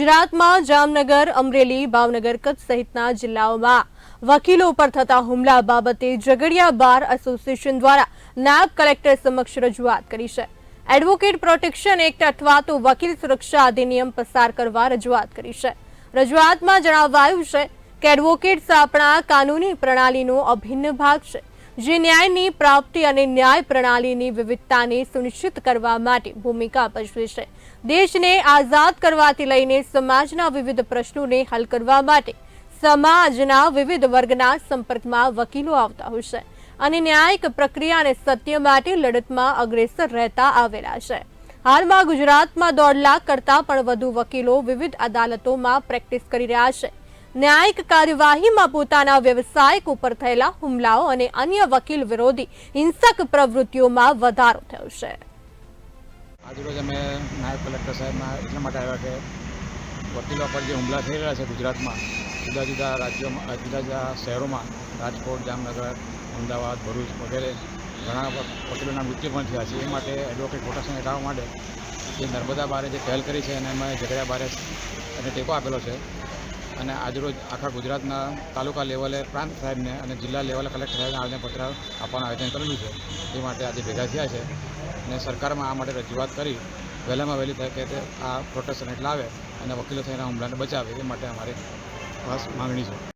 ગુજરાતમાં જામનગર, અમરેલી, ભાવનગર, કચ્છ સહિતના જિલ્લાઓમાં વકીલો પર થતા હુમલા બાબતે ઝઘડિયા બાર એસોસિએશન દ્વારા નાયબ કલેક્ટર સમક્ષ રજૂઆત કરી છે. એડવોકેટ પ્રોટેક્શન એક્ટ અથવા તો વકીલ સુરક્ષા અધિનિયમ પસાર કરવા રજૂઆત કરી છે. રજૂઆતમાં જણાવાયું છે કે એડવોકેટ્સ આપણા કાનૂની પ્રણાલીનો અભિન્ન ભાગ છે. જે ન્યાયની પ્રાપ્તિ અને ન્યાય પ્રણાલીની વિવિધતાને સુનિશ્ચિત કરવા માટે ભૂમિકા ભજવે છે. દેશને આઝાદ કરવાથી લઈને સમાજના વિવિધ પ્રશ્નોને હલ કરવા માટે સમાજના વિવિધ વર્ગના સંપર્કમાં વકીલો આવતા હોય છે અને ન્યાયિક પ્રક્રિયા અને સત્ય માટે લડતમાં અગ્રેસર રહેતા આવેલા છે. હાલમાં ગુજરાતમાં દોઢ લાખ કરતાં પણ વધુ વકીલો વિવિધ અદાલતોમાં પ્રેક્ટિસ કરી રહ્યા છે. ન્યાયિક કાર્યવાહીમાં પોતાના વ્યવસાયિક ઉપર થયેલા હુમલાઓ અને અન્ય વકીલ વિરોધી હિંસક પ્રવૃત્તિઓમાં વધારો થયો છે. આજરોજ અમે નાયબ કલેક્ટર સાહેબના એટલા માટે આવ્યા કે વકીલો પર જે હુમલા થઈ રહ્યા છે ગુજરાતમાં, જુદા જુદા રાજ્યોમાં જુદા જુદા શહેરોમાં, રાજકોટ, જામનગર, અમદાવાદ, ભરૂચ વગેરે ઘણા વકીલોના મૃત્યુ પણ થયા છે. એ માટે એડવોકેટ પ્રોટેક્શન હટાવવા માટે જે નર્મદા બારે જે પહેલ કરી છે અને અમે ઝઘડા બારે એને ટેકો આપેલો છે અને આજરોજ આખા ગુજરાતના તાલુકા લેવલે, પ્રાંત સાહેબને અને જિલ્લા લેવલે કલેક્ટર સાહેબને આવેદનપત્ર આપવાનું આયોજન કરેલું છે. એ માટે આજે ભેગા થયા છે અને સરકારમાં આ માટે રજૂઆત કરી. વહેલામાં વહેલી તકે તે આ પ્રોટેક્શન એટલે આવે અને વકીલો થઈને હુમલાને બચાવે એ માટે અમારી ખાસ માંગણી છે.